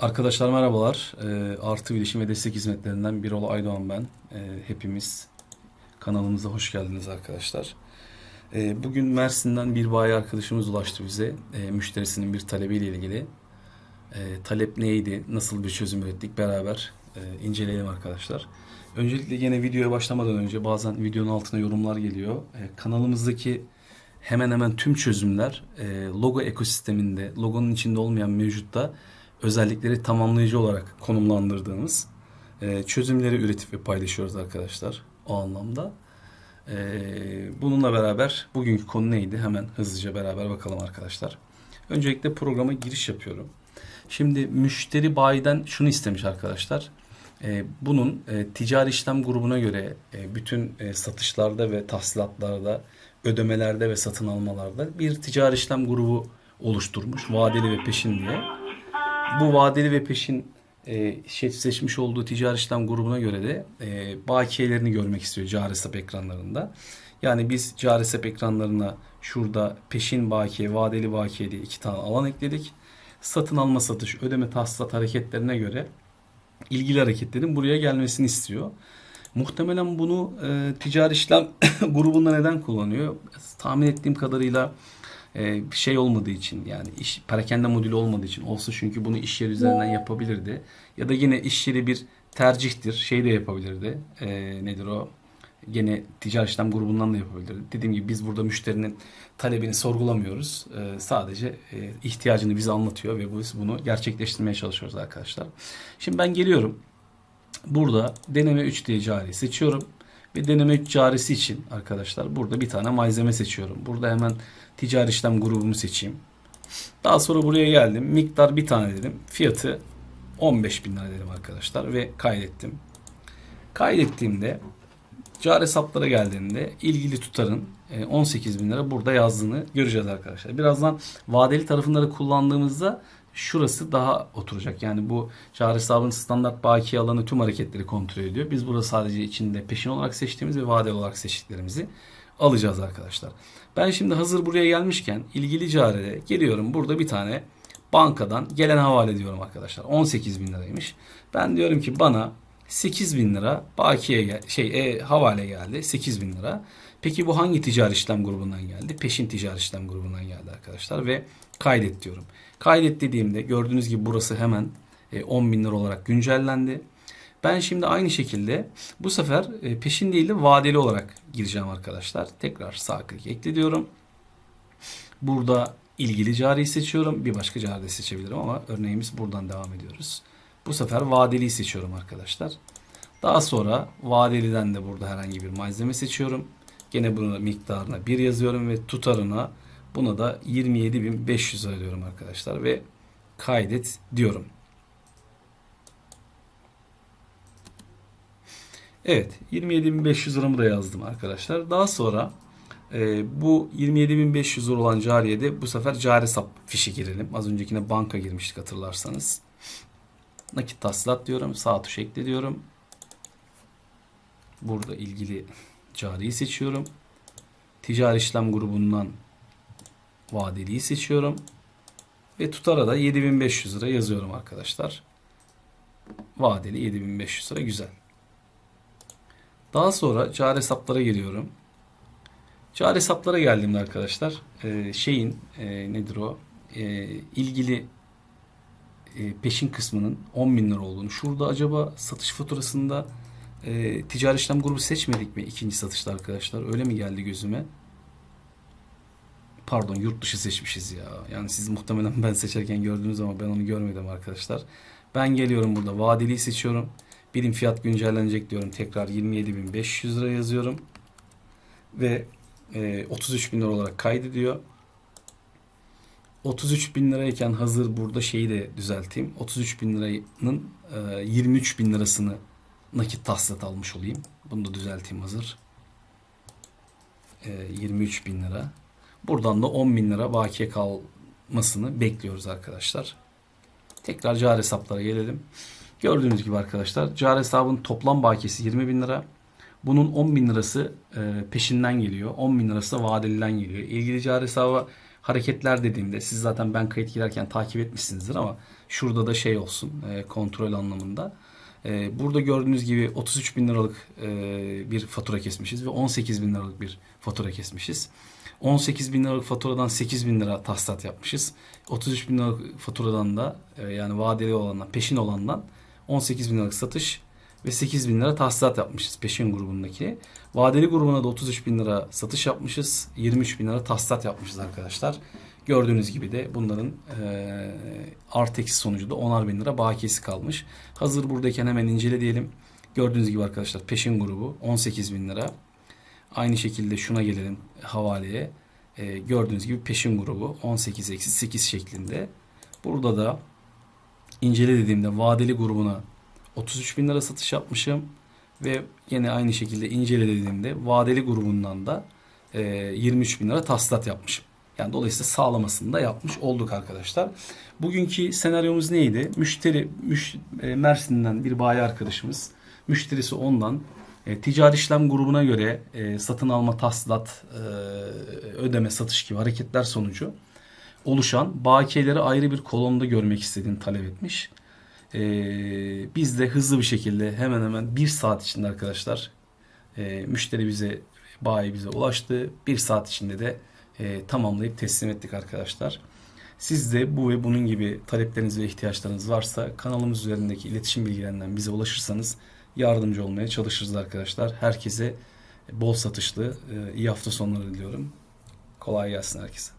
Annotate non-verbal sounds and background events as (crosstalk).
Arkadaşlar merhabalar. Ee, Artı Bilişim ve Destek Hizmetlerinden Birol Aydoğan ben. Ee, hepimiz kanalımıza hoş geldiniz arkadaşlar. Ee, bugün Mersin'den bir bayi arkadaşımız ulaştı bize. Ee, müşterisinin bir talebiyle ilgili. Ee, talep neydi, nasıl bir çözüm ürettik beraber e, inceleyelim arkadaşlar. Öncelikle yine videoya başlamadan önce bazen videonun altına yorumlar geliyor. Ee, kanalımızdaki hemen hemen tüm çözümler e, logo ekosisteminde, logonun içinde olmayan mevcutta özellikleri tamamlayıcı olarak konumlandırdığımız e, çözümleri üretip ve paylaşıyoruz arkadaşlar o anlamda. E, bununla beraber bugünkü konu neydi? Hemen hızlıca beraber bakalım arkadaşlar. Öncelikle programa giriş yapıyorum. Şimdi müşteri bayiden şunu istemiş arkadaşlar. E, bunun e, ticari işlem grubuna göre e, bütün e, satışlarda ve tahsilatlarda, ödemelerde ve satın almalarda bir ticari işlem grubu oluşturmuş. Vadeli ve peşin diye. Bu vadeli ve peşin e, seçmiş olduğu ticari işlem grubuna göre de e, bakiyelerini görmek istiyor cari hesap ekranlarında. Yani biz cari hesap ekranlarına şurada peşin bakiye, vadeli bakiye diye iki tane alan ekledik. Satın alma satış, ödeme tahsilat hareketlerine göre ilgili hareketlerin buraya gelmesini istiyor. Muhtemelen bunu e, ticari işlem (coughs) grubunda neden kullanıyor? Tahmin ettiğim kadarıyla e, şey olmadığı için yani iş perakende modülü olmadığı için olsa çünkü bunu iş yeri üzerinden yapabilirdi. Ya da yine iş yeri bir tercihtir. Şey de yapabilirdi. E, nedir o? Gene ticari işlem grubundan da yapabilirdi. Dediğim gibi biz burada müşterinin talebini sorgulamıyoruz. E, sadece e, ihtiyacını bize anlatıyor ve biz bunu gerçekleştirmeye çalışıyoruz arkadaşlar. Şimdi ben geliyorum. Burada deneme 3 diye cari seçiyorum. Ve deneme 3 carisi için arkadaşlar burada bir tane malzeme seçiyorum. Burada hemen ticari işlem grubumu seçeyim. Daha sonra buraya geldim. Miktar bir tane dedim. Fiyatı 15 bin lira dedim arkadaşlar ve kaydettim. Kaydettiğimde cari hesaplara geldiğinde ilgili tutarın e, 18 bin lira burada yazdığını göreceğiz arkadaşlar. Birazdan vadeli tarafınları kullandığımızda şurası daha oturacak. Yani bu cari hesabın standart baki alanı tüm hareketleri kontrol ediyor. Biz burada sadece içinde peşin olarak seçtiğimiz ve vadeli olarak seçtiklerimizi alacağız arkadaşlar. Ben şimdi hazır buraya gelmişken ilgili caride geliyorum. Burada bir tane bankadan gelen havale ediyorum arkadaşlar. 18 bin liraymış. Ben diyorum ki bana 8 bin lira bakiye gel şey e, havale geldi 8 bin lira. Peki bu hangi ticari işlem grubundan geldi? Peşin ticari işlem grubundan geldi arkadaşlar ve kaydet diyorum. Kaydet dediğimde gördüğünüz gibi burası hemen e, 10 bin lira olarak güncellendi. Ben şimdi aynı şekilde bu sefer e, peşin değil de vadeli olarak gireceğim arkadaşlar. Tekrar sağ klik ekle diyorum. Burada ilgili cariyi seçiyorum. Bir başka cari de seçebilirim ama örneğimiz buradan devam ediyoruz. Bu sefer vadeliyi seçiyorum arkadaşlar. Daha sonra vadeliden de burada herhangi bir malzeme seçiyorum. Gene bunu miktarına 1 yazıyorum ve tutarına buna da 27.500 lira arkadaşlar ve kaydet diyorum. Evet 27.500 liramı da yazdım arkadaşlar. Daha sonra e, bu 27.500 lira olan cariye de bu sefer cari hesap fişi girelim. Az öncekine banka girmiştik hatırlarsanız. Nakit tahsilat diyorum. Sağ tuş ekle diyorum. Burada ilgili cariyi seçiyorum. Ticari işlem grubundan vadeliyi seçiyorum. Ve tutara da 7500 lira yazıyorum arkadaşlar. Vadeli 7500 lira güzel. Daha sonra cari hesaplara giriyorum. Cari hesaplara geldiğimde arkadaşlar e, şeyin e, nedir o e, ilgili peşin kısmının 10 bin lira olduğunu. Şurada acaba satış faturasında e, ticari işlem grubu seçmedik mi ikinci satışta arkadaşlar? Öyle mi geldi gözüme? Pardon yurt dışı seçmişiz ya. Yani siz muhtemelen ben seçerken gördünüz ama ben onu görmedim arkadaşlar. Ben geliyorum burada vadeliyi seçiyorum. Birim fiyat güncellenecek diyorum. Tekrar 27.500 lira yazıyorum. Ve e, 33 bin lira olarak kaydediyor. 33 bin lirayken hazır burada şeyi de düzelteyim. 33 bin liranın e, 23 bin lirasını nakit tahsilat almış olayım. Bunu da düzelteyim hazır. E, 23 bin lira. Buradan da 10 bin lira bakiye kalmasını bekliyoruz arkadaşlar. Tekrar cari hesaplara gelelim. Gördüğünüz gibi arkadaşlar cari hesabın toplam bakiyesi 20 bin lira. Bunun 10 bin lirası e, peşinden geliyor. 10 bin lirası da vadeliden geliyor. İlgili cari hesaba hareketler dediğimde siz zaten ben kayıt girerken takip etmişsinizdir ama şurada da şey olsun e, kontrol anlamında. E, burada gördüğünüz gibi 33 bin liralık e, bir fatura kesmişiz ve 18 bin liralık bir fatura kesmişiz. 18 bin liralık faturadan 8 bin lira tahsilat yapmışız. 33 bin liralık faturadan da e, yani vadeli olandan peşin olandan 18 bin liralık satış ve 8 bin lira tahsilat yapmışız peşin grubundaki. Vadeli grubuna da 33 bin lira satış yapmışız. 23 bin lira tahsilat yapmışız arkadaşlar. Gördüğünüz gibi de bunların e, artı eksi sonucu da 10'ar bin lira bakiyesi kalmış. Hazır buradayken hemen incele diyelim. Gördüğünüz gibi arkadaşlar peşin grubu 18 bin lira. Aynı şekilde şuna gelelim havaleye. E, gördüğünüz gibi peşin grubu 18 eksi 8 şeklinde. Burada da incele dediğimde vadeli grubuna 33 bin lira satış yapmışım. Ve yine aynı şekilde incele dediğimde vadeli grubundan da e, 23 bin lira tahsilat yapmışım. Yani dolayısıyla sağlamasını da yapmış olduk arkadaşlar. Bugünkü senaryomuz neydi? Müşteri müş, e, Mersin'den bir bayi arkadaşımız. Müşterisi ondan e, ticari işlem grubuna göre e, satın alma tahsilat, e, ödeme, satış gibi hareketler sonucu oluşan bakiyeleri ayrı bir kolonda görmek istediğini talep etmiş. E, biz de hızlı bir şekilde hemen hemen bir saat içinde arkadaşlar e, müşteri bize bayi bize ulaştı. Bir saat içinde de e, tamamlayıp teslim ettik arkadaşlar. Siz de bu ve bunun gibi talepleriniz ve ihtiyaçlarınız varsa kanalımız üzerindeki iletişim bilgilerinden bize ulaşırsanız yardımcı olmaya çalışırız arkadaşlar. Herkese bol satışlı, e, iyi hafta sonları diliyorum. Kolay gelsin herkese.